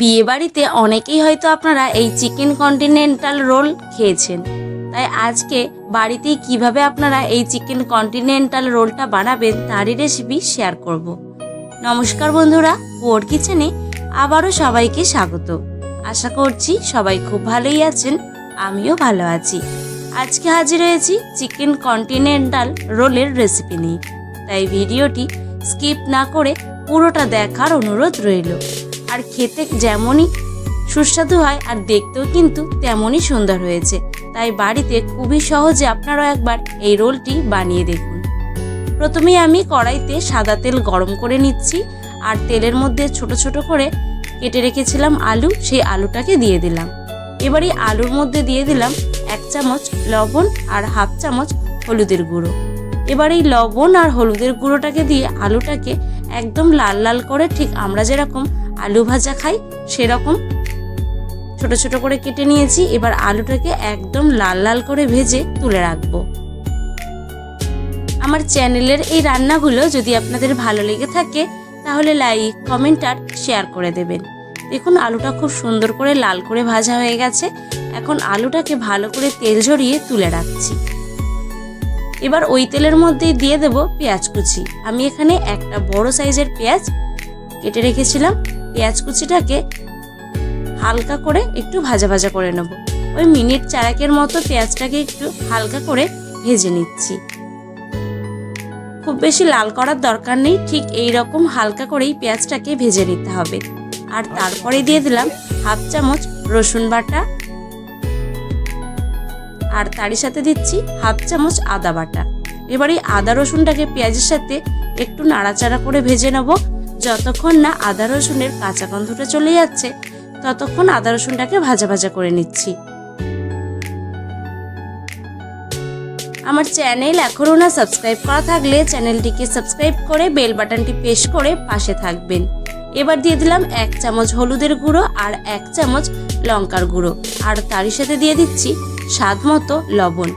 বিয়েবাড়িতে অনেকেই হয়তো আপনারা এই চিকেন কন্টিনেন্টাল রোল খেয়েছেন। তাই আজকে বাড়িতেই কীভাবে আপনারা এই চিকেন কন্টিনেন্টাল রোলটা বানাবেন তারই রেসিপি শেয়ার করব। নমস্কার বন্ধুরা পুয়োর কিচেনে আবারও সবাইকে স্বাগত। আশা করছি সবাই খুব ভালোই আছেন, আমিও ভালো আছি। আজকে হাজির হয়েছি চিকেন কন্টিনেন্টাল রোলের রেসিপি নিয়ে। তাই ভিডিওটি স্কিপ না করে পুরোটা দেখার অনুরোধ রইল। আর খেতে যেমনই সুস্বাদু হয় আর দেখতেও কিন্তু তেমনই সুন্দর হয়েছে। তাই বাড়িতে খুবই সহজে আপনারাও একবার এই রোলটি বানিয়ে দেখুন। প্রথমেই আমি কড়াইতে সাদা তেল গরম করে নিচ্ছি আর তেলের মধ্যে ছোট ছোট করে কেটে রেখেছিলাম আলু, সেই আলুটাকে দিয়ে দিলাম। এবার আলুর মধ্যে দিয়ে দিলাম এক চামচ লবণ আর হাফ চামচ হলুদের গুঁড়ো। এবার এই লবণ আর হলুদের গুঁড়োটাকে দিয়ে আলুটাকে একদম লাল লাল করে ঠিক আমরা যেরকম আলু ভাজা খাই, সেরকম। ছোট ছোট করে কেটে নিয়েছি, এবার আলুটাকে একদম লাল লাল করে ভেজে তুলে রাখব। আমার চ্যানেলের এই রান্নাগুলো যদি আপনাদের ভালো লেগে থাকে, তাহলে লাইক, কমেন্ট আর শেয়ার করে দেবেন। দেখুন, আলুটা খুব সুন্দর করে লাল করে ভাজা হয়ে গেছে। এখন আলুটাকে ভালো করে তেল ঝরিয়ে তুলে রাখছি। এবার ওই তেলের মধ্যেই দিয়ে দেব পেঁয়াজ কুচি। আমি এখানে একটা বড় সাইজের পেঁয়াজ কেটে রেখেছিলাম। পেঁয়াজ কুচিটাকে হালকা করে একটু ভাজা ভাজা করে নেব। ওই মিনিট চারাকের মতো পেঁয়াজটাকে একটু হালকা করে ভেজে নিচ্ছি। খুব বেশি লাল করার দরকার নেই, ঠিক এই রকম হালকা করেই পেঁয়াজটাকে ভেজে নিতে হবে। আর তারপরে দিয়ে দিলাম হাফ চামচ রসুন বাটা। আর তারই সাথে দিচ্ছি হাফ চামচ আদা বাটা। এবার এই আদা রসুনটাকে পেঁয়াজের সাথে একটু নাড়াচাড়া করে ভেজে নেব। যতক্ষণ না আদা রসুনের কাঁচা গন্ধটা চলে যাচ্ছে, ততক্ষণ আদা রসুনটাকে ভাজা ভাজা করে নিচ্ছি। আমার চ্যানেল এখনও না সাবস্ক্রাইব করা থাকলে চ্যানেলটিকে সাবস্ক্রাইব করে বেল বাটনটি প্রেস করে পাশে থাকবেন। এবার দিয়ে দিলাম এক চামচ হলুদের গুঁড়ো আর এক চামচ লঙ্কার গুঁড়ো। আর তারই সাথে দিয়ে দিচ্ছি স্বাদ মতো লবণ।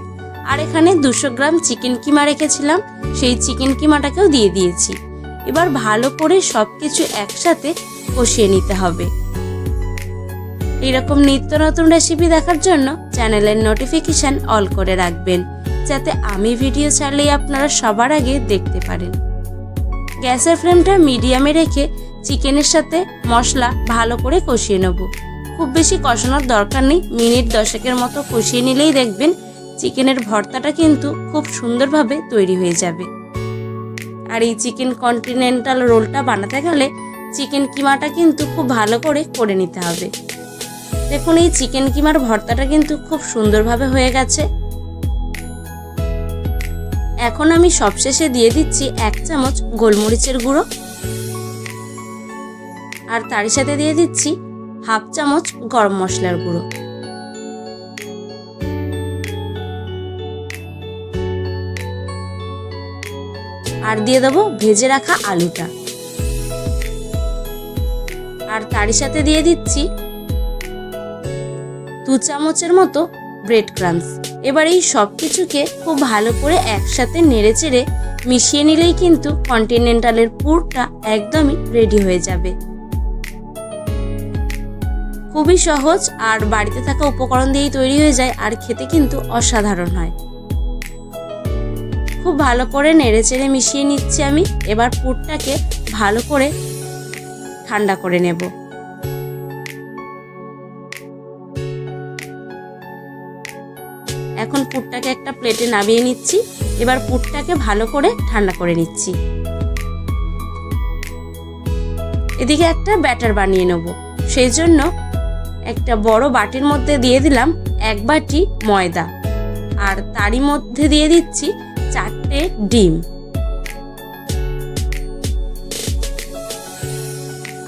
আর এখানে দুশো গ্রাম চিকেন কিমা রেখেছিলাম, সেই চিকেন কিমাটাকেও দিয়ে দিয়েছি। এবার ভালো করে সব কিছু একসাথে কষিয়ে নিতে হবে। এরকম নিত্য নতুন রেসিপি দেখার জন্য চ্যানেলের নোটিফিকেশান অল করে রাখবেন, যাতে আমি ভিডিও ছাড়লেই আপনারা সবার আগে দেখতে পারেন। গ্যাসের ফ্লেমটা মিডিয়ামে রেখে চিকেনের সাথে মশলা ভালো করে কষিয়ে নেব। খুব বেশি কষানোর দরকার নেই, মিনিট দশেকের মতো কষিয়ে নিলেই দেখবেন চিকেনের ভর্তাটা কিন্তু খুব সুন্দরভাবে তৈরি হয়ে যাবে। আর এই চিকেন কন্টিনেন্টাল রোলটা বানাতে গেলে চিকেন কিমাটা কিন্তু খুব ভালো করে করে নিতে হবে। দেখুন, এই চিকেন কিমার ভর্তাটা কিন্তু খুব সুন্দরভাবে হয়ে গেছে। এখন আমি সবশেষে দিয়ে দিচ্ছি এক চামচ গোলমরিচের গুঁড়ো। আর তারই সাথে দিয়ে দিচ্ছি হাফ চামচ গরম মশলার গুঁড়ো। আর দিয়ে দেবো ভেজে রাখা আলুটা। আর তারই সাথে দিয়ে দিচ্ছি দু চামচের মতো ব্রেড ক্রামস এবার এই সব কিছুকে খুব ভালো করে একসাথে নেড়ে চেড়ে মিশিয়ে নিলেই কিন্তু কন্টিনেন্টালের পুরটা একদমই রেডি হয়ে যাবে। খুবই সহজ আর বাড়িতে থাকা উপকরণ দিয়েই তৈরি হয়ে যায় আর খেতে কিন্তু অসাধারণ হয়। খুব ভালো করে নেড়ে চেড়ে মিশিয়ে নিচ্ছি আমি। এবার পুরটাকে ভালো করে ঠান্ডা করে নেব। এখন পুরটাকে একটা প্লেটে নামিয়ে নিচ্ছি। এবার পুরটাকে ভালো করে ঠান্ডা করে নিচ্ছি। এদিকে একটা ব্যাটার বানিয়ে নেব। সেই জন্য একটা বড় বাটির মধ্যে দিয়ে দিলাম এক বাটি ময়দা। আর তারই মধ্যে দিয়ে দিচ্ছি চারটে ডিম।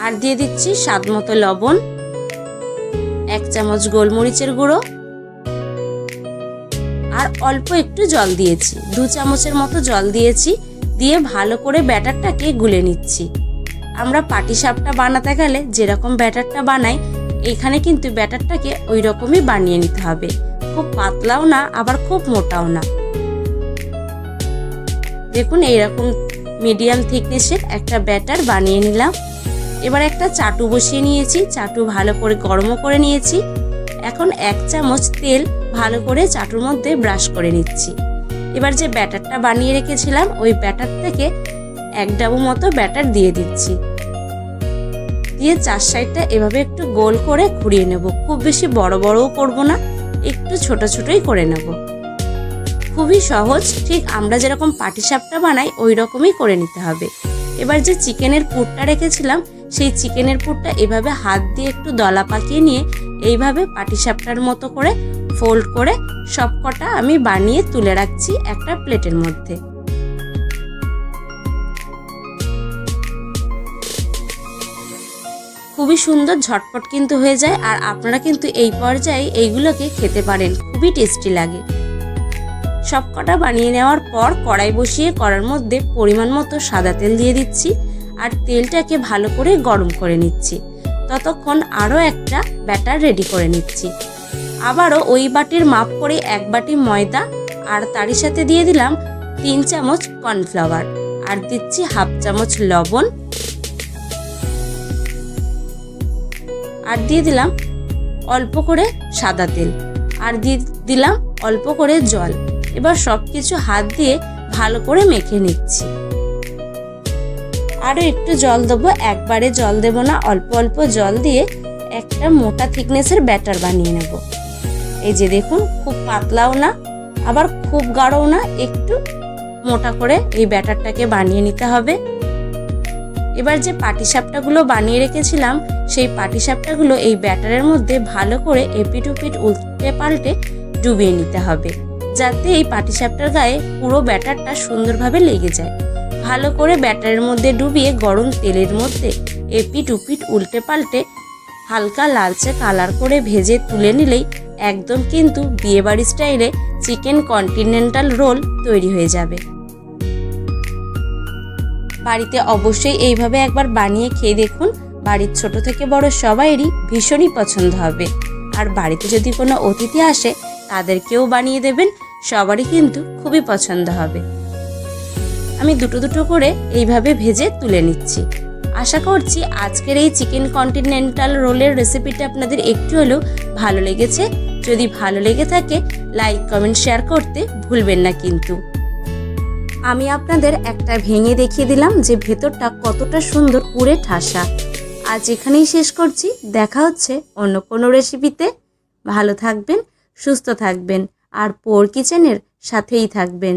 আর দিয়ে দিচ্ছি স্বাদ মতো লবণ, এক চামচ গোলমরিচের গুঁড়ো, আর অল্প একটু জল দিয়েছি। দু চামচের মতো জল দিয়েছি, দিয়ে ভালো করে ব্যাটারটাকে গুলে নিচ্ছি। আমরা পাটি সাপটা বানাতে গেলে যেরকম ব্যাটারটা বানাই, এখানে কিন্তু ব্যাটারটাকে ওই রকমই বানিয়ে নিতে হবে। খুব পাতলাও না, আবার খুব মোটাও না। দেখুন, এইরকম মিডিয়াম থিকনেসের একটা ব্যাটার বানিয়ে নিলাম। এবার একটা চাটু বসিয়ে নিয়েছি, চাটু ভালো করে গরমও করে নিয়েছি। এখন এক চামচ তেল ভালো করে চাটুর মধ্যে ব্রাশ করে নিচ্ছি। এবার যে ব্যাটারটা বানিয়ে রেখেছিলাম, ওই ব্যাটার থেকে এক ডাবু মতো ব্যাটার দিয়ে দিচ্ছি। দিয়ে চার সাইডটা এভাবে একটু গোল করে ঘুরিয়ে নেব। খুব বেশি বড় বড়ও করব না, একটু ছোট ছোটই করে নেব। খুবই সহজ। ঠিক আমরা যেরকম পাটিসাপটা বানাই ওই রকমই করে নিতে হবে। এবার যে চিকেনের পুরটা রেখেছিলাম, সেই চিকেনের পুরটা এভাবে হাত দিয়ে একটু দলা পাকিয়ে নিয়ে, এইভাবে পাটিসাপটার মতো করে ফোল্ড করে সবকটা আমি বানিয়ে তুলে রাখছি একটা প্লেটের মধ্যে। খুবই সুন্দর, ঝটপট কিন্তু হয়ে যায়। আর আপনারা কিন্তু এই পর্যায়ে এইগুলোকে খেতে পারেন। খুবই টেস্টি লাগে। সবকটা বানিয়ে নেওয়ার পর কড়াই বসিয়ে কড়ার মধ্যে পরিমাণ মতো সাদা তেল দিয়ে দিচ্ছি আর তেলটাকে ভালো করে গরম করে নিচ্ছি। ততক্ষণ আরও একটা ব্যাটার রেডি করে নিচ্ছি। আবারও ওই বাটির মাপ করে এক বাটি ময়দা আর তারই সাথে দিয়ে দিলাম তিন চামচ কর্নফ্লাওয়ার আর দিচ্ছি হাফ চামচ লবণ। আর দিয়ে দিলাম অল্প করে সাদা তেল। আর দিয়ে দিলাম অল্প করে জল। এবার সব কিছু হাত দিয়ে ভালো করে মেখে নিচ্ছি। আরও একটু জল দেবো, একবারে জল দেব না, অল্প অল্প জল দিয়ে একটা মোটা থিকনেসের ব্যাটার বানিয়ে নেব। এই যে দেখুন, খুব পাতলাও না, আবার খুব গাঢ়ও না, একটু মোটা করে এই ব্যাটারটাকে বানিয়ে নিতে হবে। এবার যে পাটিসাপটাগুলো বানিয়ে রেখেছিলাম, সেই পাটিসাপটাগুলো এই ব্যাটারের মধ্যে ভালো করে এপিট উপিট উল্টে পাল্টে ডুবিয়ে নিতে হবে। যাতে এই পাটিসাপটার গায়ে পুরো ব্যাটারটা সুন্দরভাবে লেগে যায়। ভালো করে ব্যাটারের মধ্যে ডুবিয়ে গরম তেলের মধ্যে এপিট উপিট উল্টে পাল্টে হালকা লালচে কালার করে ভেজে তুলে নিলেই একদম কিন্তু বিয়েবাড়ি স্টাইলে চিকেন কন্টিনেন্টাল রোল তৈরি হয়ে যাবে। বাড়িতে অবশ্যই এইভাবে একবার বানিয়ে খেয়ে দেখুন। বাড়ির ছোট থেকে বড় সবাইয়েরই ভীষণই পছন্দ হবে। আর বাড়িতে যদি কোনো অতিথি আসে তাদেরকেও বানিয়ে দেবেন, সবারই কিন্তু খুবই পছন্দ হবে। আমি দুটো দুটো করে এইভাবে ভেজে তুলে নিচ্ছি। আশা করছি আজকের এই চিকেন কন্টিনেন্টাল রোলের রেসিপিটা আপনাদের একটু হলেও ভালো লেগেছে। যদি ভালো লেগে থাকে, লাইক, কমেন্ট, শেয়ার করতে ভুলবেন না কিন্তু। আমি আপনাদের একটা ভেঙে দেখিয়ে দিলাম যে ভেতরটা কতটা সুন্দর পুরে ঠাসা। আজ এখানেই শেষ করছি। দেখা হচ্ছে অন্য কোনো রেসিপিতে। ভালো থাকবেন সুস্থ থাকবেন। আর পোর কিচেনের সাথেই থাকবেন।